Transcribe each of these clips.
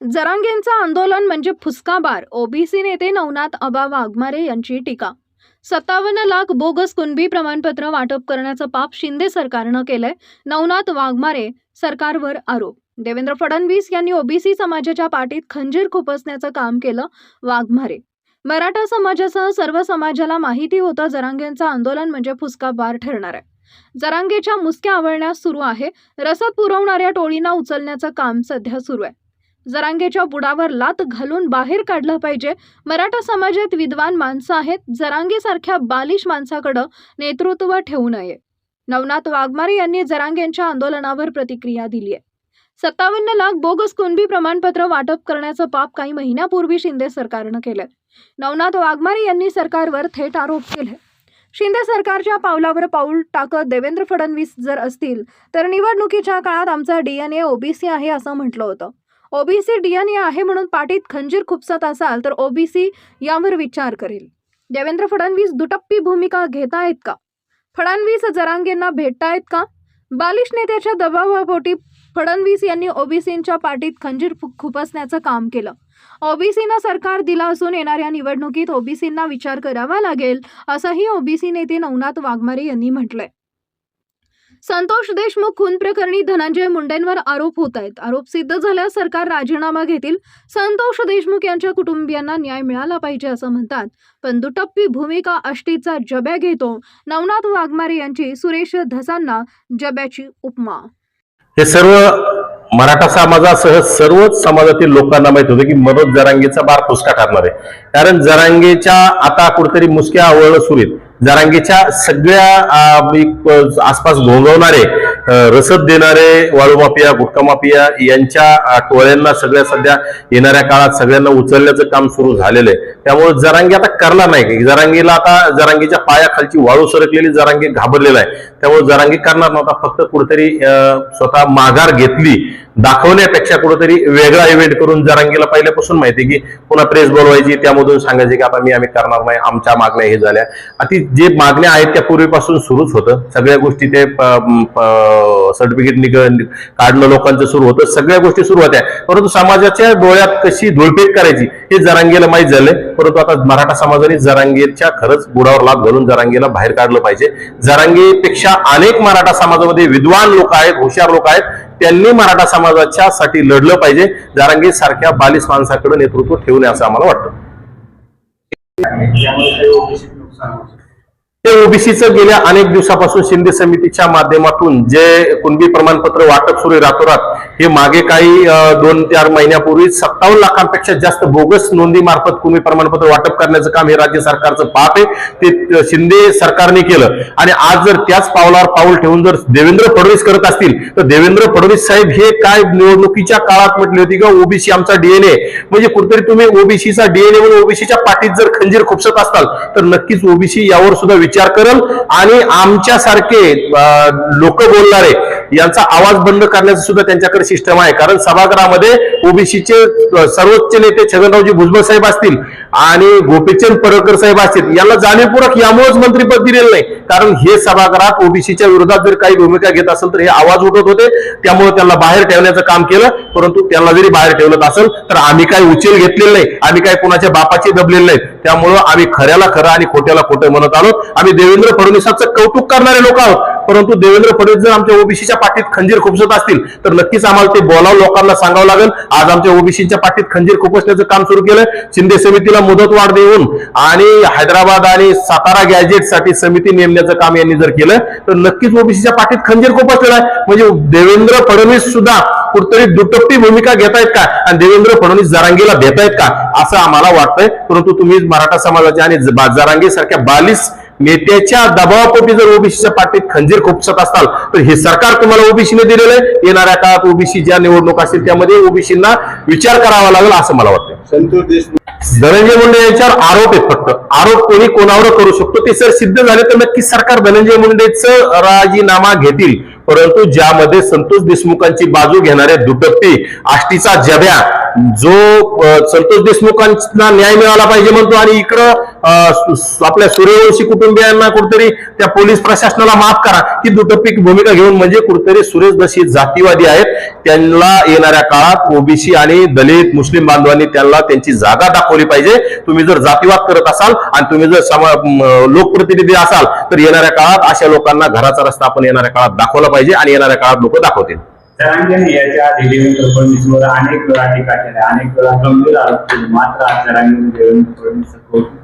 जरांगेंचं आंदोलन म्हणजे फुसकाबार. ओबीसी नेते नवनाथ अबा वाघमारे यांची टीका. सत्तावन्न लाख बोगस कुणबी प्रमाणपत्र वाटप करण्याचं पाप शिंदे सरकारनं केलंय नवनाथ वाघमारे सरकारवर आरोप. देवेंद्र फडणवीस यांनी ओबीसी समाजाच्या पाठीत खंजीर खुपसण्याचं काम केलं वाघमारे मराठा समाजासह सर्व समाजाला माहिती होतं जरांगेंचं आंदोलन म्हणजे फुसकाबार ठरणार आहे. जरांगेच्या मुसक्या आवळण्यास सुरू आहे रसद पुरवणाऱ्या टोळींना उचलण्याचं काम सध्या सुरू आहे. जरांगेच्या बुडावर लात घालून बाहेर काढलं पाहिजे. मराठा समाजात विद्वान माणसं आहेत. जरांगेसारख्या बालिश माणसाकडं नेतृत्व ठेवू नये. नवनाथ वाघमारे यांनी जरांगेंच्या आंदोलनावर प्रतिक्रिया दिली आहे. सत्तावन्न लाख बोगस कुणबी प्रमाणपत्र वाटप करण्याचं पाप काही महिन्यापूर्वी शिंदे सरकारनं केलंय. नवनाथ वाघमारे यांनी सरकारवर थेट आरोप केले. शिंदे सरकारच्या पावलावर पाऊल टाकत देवेंद्र फडणवीस जर असतील तर निवडणुकीच्या काळात आमचा डीएनए ओबीसी आहे असं म्हटलं होतं. ओबीसी डीएनए आहे म्हणून पाठीत खंजीर खुपसत असाल तर ओबीसी यावर विचार करेल. देवेंद्र फडणवीस दुटप्पी भूमिका घेतायत का? फडणवीस जरांगेंना भेटतायत का? बालिश नेत्याच्या दबावापोटी फडणवीस यांनी ओबीसींच्या पाठीत खंजीर खुपसण्याचं काम केलं. ओबीसीनं सरकार दिला असून येणाऱ्या निवडणुकीत ओबीसींना विचार करावा लागेल असंही ओबीसी नेते नवनाथ वाघमारे यांनी म्हटलंय. संतोष देशमुख खून प्रकरणी धनंजय मुंडेंवर आरोप होत आहेत आरोप सिद्ध झाल्यास सरकार राजीनामा घेतील. संतोष देशमुख यांच्या कुटुंबियांना न्याय मिळाला पाहिजे असं म्हणतात. पण दुटप्पी भूमिका अष्टीचा जब्या घेतो. नवनाथ वाघमारे यांची सुरेश धसांना जब्याची उपमा. हे सर्व मराठा समाजासह सर्वच समाजातील लोकांना माहीत होतं की मनोज जरांगेचा बार फुसका ठरणार आहे. कारण जरांगेच्या आता कुठेतरी मुसक्या आवळणं सुरू आहेत. जारांगीच्या सगळ्या आसपास घोंगवणारे रसद देणारे वाळू माफिया गुटखा माफिया यांच्या टोळ्यांना सगळ्या सध्या येणाऱ्या काळात सगळ्यांना उचलण्याचं काम सुरू झालेलं आहे. त्यामुळे जरांगी आता करणार नाही. जरांगीला आता जरांगीच्या पायाखालची वाळू सरकलेली जरांगी घाबरलेला आहे. त्यामुळे जरांगी करणार नव्हता फक्त कुठेतरी स्वतः माघार घेतली. दाखवण्यापेक्षा कुठेतरी वेगळा इव्हेंट करून जरांगीला पहिल्यापासून माहिती की पुन्हा प्रेस बोलवायची त्यामधून सांगायचे की आता मी आम्ही करणार नाही आमच्या मागण्या हे झाल्या. आता जे मागण्या आहेत त्या पूर्वीपासून सुरूच होतं. सगळ्या गोष्टी ते सर्टिफिकेट निघ काढणं लोकांचं सुरू होतं. सगळ्या गोष्टी सुरू होत्या. परंतु समाजाच्या डोळ्यात कशी धुळपेट करायची हे जरांगीला माहीत झालंय. परंतु आता मराठा समाजाने जरांगीच्या खरंच बुडावर लाभ घालून जरांगीला बाहेर काढलं पाहिजे. जरांगीपेक्षा अनेक मराठा समाजामध्ये विद्वान लोक आहेत हुशार लोक आहेत त्यांनी मराठा समाजाच्या साठी लढलं पाहिजे. जरांगी सारख्या बालिस माणसाकडे नेतृत्व ठेवू नये असं आम्हाला वाटतं. ओबीसी ते ओबीसीचं गेल्या अनेक दिवसापासून शिंदे समितीच्या माध्यमातून जे कुणबी प्रमाणपत्र वाटप सुरू रातोरात हे मागे काही दोन चार महिन्यापूर्वी सत्तावन्न लाखांपेक्षा जास्त बोगस नोंदी मार्फत प्रमाणपत्र वाटप करण्याचं काम हे राज्य सरकारचं पाप आहे. ते शिंदे सरकारने केलं. आणि आज जर त्याच पावलावर पाऊल ठेवून जर देवेंद्र फडणवीस करत असतील तर देवेंद्र फडणवीस साहेब हे काय निवडणुकीच्या काळात म्हटली होती का ओबीसी आमचा डीएनए म्हणजे कुठेतरी तुम्ही ओबीसीचा डीएनए म्हणून ओबीसीच्या पाठीत जर खंजीर खुपसत असाल तर नक्कीच ओबीसी यावर सुद्धा विचार करल. आणि आमच्यासारखे लोक बोलणारे यांचा आवाज बंद करण्याचं सुद्धा त्यांच्याकडे सिस्टम आहे. कारण सभागृहामध्ये ओबीसीचे सर्वोच्च नेते छगनरावजी भुजबळ साहेब असतील आणि गोपीचंद पडळकर साहेब असतील यांना जाणीवपूर्वक यामुळेच मंत्रीपद दिलेलं नाही. कारण हे सभागृहात ओबीसीच्या विरोधात जर काही भूमिका घेत असेल तर हे आवाज उठत होते. त्यामुळे त्यांना बाहेर ठेवण्याचं काम केलं परंतु त्यांना जरी बाहेर ठेवलं असेल तर आम्ही काही उचल घेतलेलं नाही. आम्ही काही कोणाच्या बापाचे दबलेले नाहीत त्यामुळं आम्ही खऱ्याला खरं आणि खोट्याला खोटं म्हणत आलो. आम्ही देवेंद्र फडणवीसांचं कौतुक करणारे लोक आहोत. परंतु देवेंद्र फडणवीस जर आमच्या ओबीसीच्या पाठीत खंजीर खुपसत असतील तर नक्कीच आम्हाला ते बोलावं लोकांना सांगावं लागेल. आज आमच्या ओबीसीच्या पाठीत खंजीर खुपसण्याचं काम सुरू केलं शिंदे समितीला मुदतवाढ देऊन आणि हैदराबाद आणि सातारा गॅजेटसाठी समिती नेमण्याचं काम यांनी जर केलं तर नक्कीच ओबीसीच्या पाठीत खंजीर खुपसलेला आहे. म्हणजे देवेंद्र फडणवीस सुद्धा कुठतरी दुटप्पी भूमिका घेतायत का? आणि देवेंद्र फडणवीस जरांगीला देतायत का? असं आम्हाला वाटतंय. परंतु तुम्ही मराठा समाजाच्या आणि जरांगी सारख्या बालिश नेत्याच्या दबावापोटी जर ओबीसीच्या पाठीत खंजीर खुपसत असाल तर हे सरकार तुम्हाला ओबीसीने दिलेलं आहे. येणाऱ्या काळात ओबीसी ज्या निवडणूक असतील त्यामध्ये ओबीसींना विचार करावा लागेल असं मला वाटतं. संतोष देशमुख. धनंजय मुंडे यांच्यावर आरोप आहेत फक्त. आरोप कोणी कोणावर करू शकतो ते जर सिद्ध झाले तर नक्कीच सरकार धनंजय मुंडेचं राजीनामा घेतील. परंतु ज्यामध्ये संतोष देशमुखांची बाजू घेणारे दुटप्पी आष्टीचा जब्या जो संतोष देशमुखांना न्याय मिळाला पाहिजे म्हणतो आणि इकडं आपल्या सूर्यवंशी कुटुंबियांना कुठेतरी त्या पोलीस प्रशासनाला माफ करा. ही दुटप्पीक भूमिका घेऊन म्हणजे कुठेतरी सुरेश दशी जातीवादी आहेत त्यांना येणाऱ्या काळात ओबीसी आणि दलित मुस्लिम बांधवांनी त्यांना त्यांची जागा दाखवली पाहिजे. तुम्ही जर जातीवाद करत असाल आणि तुम्ही जर समा लोकप्रतिनिधी असाल तर येणाऱ्या काळात अशा लोकांना घराचा रस्ता आपण येणाऱ्या काळात दाखवला पाहिजे आणि येणाऱ्या काळात लोक दाखवतील. याच्या देवेंद्र फडणवीसवर अनेक वेळा टीका केल्या अनेक वेळा गंभीर आरोप केले मात्र आज देवेंद्र फडणवीस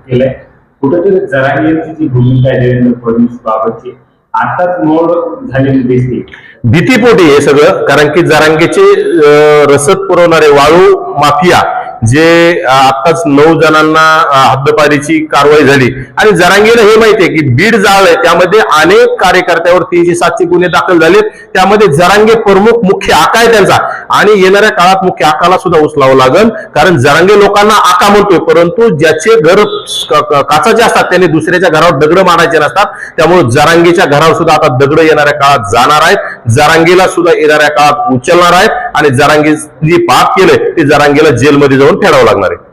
केलंय. कुठेतरी जरांगेची जी भूमिका आहे देवेंद्र फडणवीस बाबतची आताच मोड झालेली दिसते भीतीपोटी हे सगळं कारण की जरांगेचे रसद पुरवणारे वाळू माफिया जे आत्ताच नऊ जणांना हद्दपारीची कारवाई झाली. आणि जरांगीला हे माहिती आहे की बीड जाळलंय त्यामध्ये अनेक कार्यकर्त्यावर तीनशे सातशे गुन्हे दाखल झालेत. त्यामध्ये जरांगे प्रमुख मुख्य आका आहे त्यांचा. आणि येणाऱ्या काळात मुख्य आकाला सुद्धा उचलावं लागेल. कारण जरांगे लोकांना आका म्हणतोय परंतु ज्याचे घर काचाचे असतात त्यांनी दुसऱ्याच्या घरावर दगड मारायचे नसतात. त्यामुळे जरांगीच्या घरावर सुद्धा आता दगड येणाऱ्या काळात जाणार आहेत. जारांगीला सुद्धा येणाऱ्या काळात उचलणार आहेत आणि जारांगी जे पाप केलंय ते जारांगीला जेलमध्ये जाऊन फेडावं लागणार आहे.